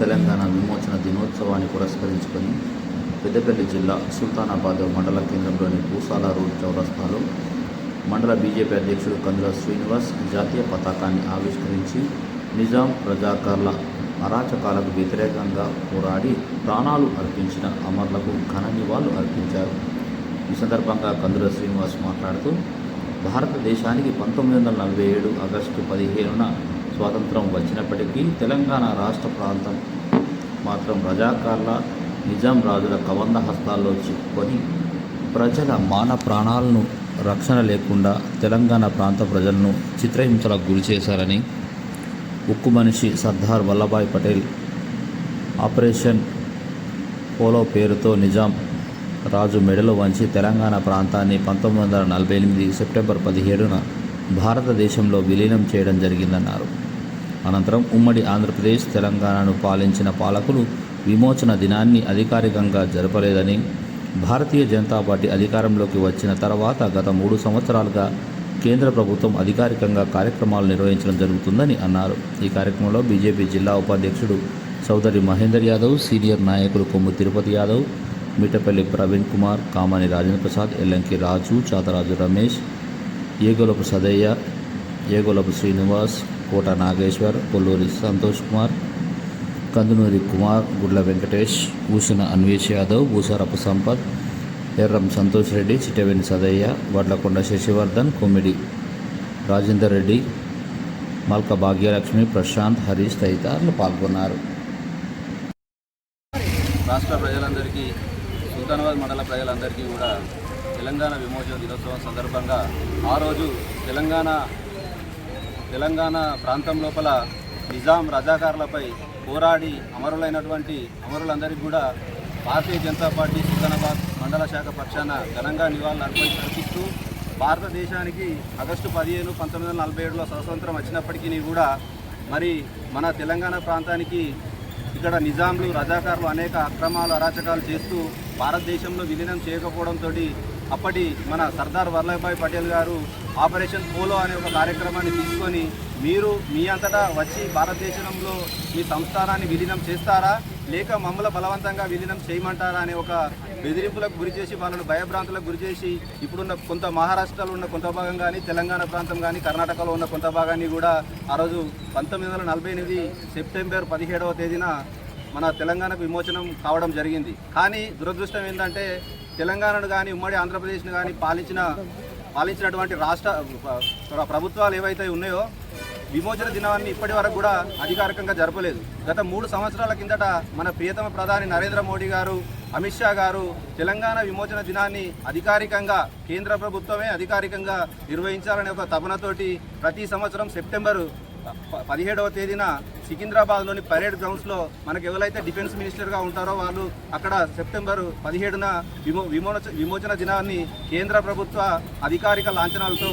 తెలంగాణ విమోచన దినోత్సవాన్ని పురస్కరించుకొని పెద్దపల్లి జిల్లా సుల్తానాబాద్ మండల కేంద్రంలోని పూసాల రోడ్ చౌరస్తాలో మండల బీజేపీ అధ్యక్షుడు కందుల శ్రీనివాస్ జాతీయ పతాకాన్ని ఆవిష్కరించి నిజాం ప్రజాకర్ల అరాచకాలకు వ్యతిరేకంగా పోరాడి ప్రాణాలు అర్పించిన అమరులకు ఘన నివాళులు అర్పించారు. ఈ సందర్భంగా కందుల శ్రీనివాస్ మాట్లాడుతూ భారతదేశానికి పంతొమ్మిది వందల నలభై ఏడు ఆగస్టు పదిహేనున స్వాతంత్రం వచ్చినప్పటికీ తెలంగాణ రాష్ట్ర ప్రాంతం మాత్రం రజాకార్ల నిజాం రాజుల కవంద హస్తాల్లో చిక్కుకొని ప్రజల మాన ప్రాణాలను రక్షణ లేకుండా తెలంగాణ ప్రాంత ప్రజలను చిత్రహింసలకు గురి చేశారని ఉక్కు మనిషి సర్దార్ వల్లభాయ్ పటేల్ ఆపరేషన్ పోలో పేరుతో నిజాం రాజు మెడలో వంచి తెలంగాణ ప్రాంతాన్ని పంతొమ్మిది వందల నలభై ఎనిమిది సెప్టెంబర్ పదిహేడున భారతదేశంలో విలీనం చేయడం జరిగిందన్నారు. అనంతరం ఉమ్మడి ఆంధ్రప్రదేశ్ తెలంగాణను పాలించిన పాలకులు విమోచన దినాన్ని అధికారికంగా జరపలేదని భారతీయ జనతా పార్టీ అధికారంలోకి వచ్చిన తర్వాత గత మూడు సంవత్సరాలుగా కేంద్ర ప్రభుత్వం అధికారికంగా కార్యక్రమాలు నిర్వహించడం జరుగుతుందని అన్నారు. ఈ కార్యక్రమంలో బీజేపీ జిల్లా ఉపాధ్యక్షుడు చౌదరి మహేందర్ యాదవ్ సీనియర్ నాయకులు కొమ్ము తిరుపతి యాదవ్ మిటపల్లి ప్రవీణ్ కుమార్ కామాని రాజేంద్ర ప్రసాద్ ఎల్లంకి రాజు చాతరాజు రమేష్ ఏగోలపు సదయ్య ఏగోలపు శ్రీనివాస్ కోట నాగేశ్వర్ కొల్లూరి సంతోష్ కుమార్ కందునూరి కుమార్ గుడ్ల వెంకటేష్ భూషణ అన్వేష్ యాదవ్ భూసారపు సంపత్ ఎర్రం సంతోష్ రెడ్డి చిట్టవేణి సదయ్య వడ్లకొండ శశివర్ధన్ కొమ్మిడి రాజేందర్ రెడ్డి మల్క భాగ్యలక్ష్మి ప్రశాంత్ హరీష్ తదితరులు పాల్గొన్నారు. రాష్ట్ర ప్రజలందరికీ సుల్తానాబాద్ మండల ప్రజలందరికీ కూడా తెలంగాణ విమోచన దినోత్సవం సందర్భంగా ఆ రోజు తెలంగాణ తెలంగాణ ప్రాంతం లోపల నిజాం రజాకారులపై పోరాడి అమరులైనటువంటి అమరులందరికీ కూడా భారతీయ జనతా పార్టీ సుల్తానాబాద్ మండల శాఖ పక్షాన ఘనంగా నివాళులు అర్పి అర్పిస్తూ భారతదేశానికి ఆగస్టు పదిహేను పంతొమ్మిది వందల నలభై ఏడులో స్వతంత్రం వచ్చినప్పటికీ కూడా మరి మన తెలంగాణ ప్రాంతానికి ఇక్కడ నిజాంలు రజాకారులు అనేక అక్రమాలు అరాచకాలు చేస్తూ భారతదేశంలో విలీనం చేయకపోవడంతో అప్పటి మన సర్దార్ వల్లభాయ్ పటేల్ గారు ఆపరేషన్ పోలో అనే ఒక కార్యక్రమాన్ని తీసుకొని మీరు మీ అంతటా వచ్చి భారతదేశంలో మీ సంస్థానాన్ని విలీనం చేస్తారా? లేక మమ్మల్ని బలవంతంగా విలీనం చేయమంటారా అనే ఒక బెదిరింపులకు గురి చేసి వాళ్ళను భయభ్రాంతులకు గురి చేసి ఇప్పుడున్న కొంత మహారాష్ట్రలో ఉన్న కొంత భాగం కానీ తెలంగాణ ప్రాంతం కానీ కర్ణాటకలో ఉన్న కొంత భాగాన్ని కూడా ఆ రోజు పంతొమ్మిది వందల నలభై ఎనిమిది సెప్టెంబర్ పదిహేడవ తేదీన మన తెలంగాణకు విమోచనం కావడం జరిగింది. కానీ దురదృష్టం ఏంటంటే తెలంగాణను కానీ ఉమ్మడి ఆంధ్రప్రదేశ్ను కానీ పాలించిన పాలించినటువంటి రాష్ట్ర ప్రభుత్వాలు ఏవైతే ఉన్నాయో విమోచన దినాన్ని ఇప్పటి వరకు కూడా అధికారికంగా జరపలేదు. గత మూడు సంవత్సరాల కిందట మన ప్రియతమ ప్రధాని నరేంద్ర మోడీ గారు అమిత్ షా గారు తెలంగాణ విమోచన దినాన్ని అధికారికంగా కేంద్ర ప్రభుత్వమే అధికారికంగా నిర్వహించాలనే ఒక తపనతోటి ప్రతి సంవత్సరం సెప్టెంబరు పదిహేడవ తేదీన సికింద్రాబాద్లోని పరేడ్ గ్రౌండ్స్లో మనకు ఎవరైతే డిఫెన్స్ మినిస్టర్గా ఉంటారో వాళ్ళు అక్కడ సెప్టెంబర్ పదిహేడున విమో విమోచ విమోచన దినాన్ని కేంద్ర ప్రభుత్వ అధికారిక లాంఛనాలతో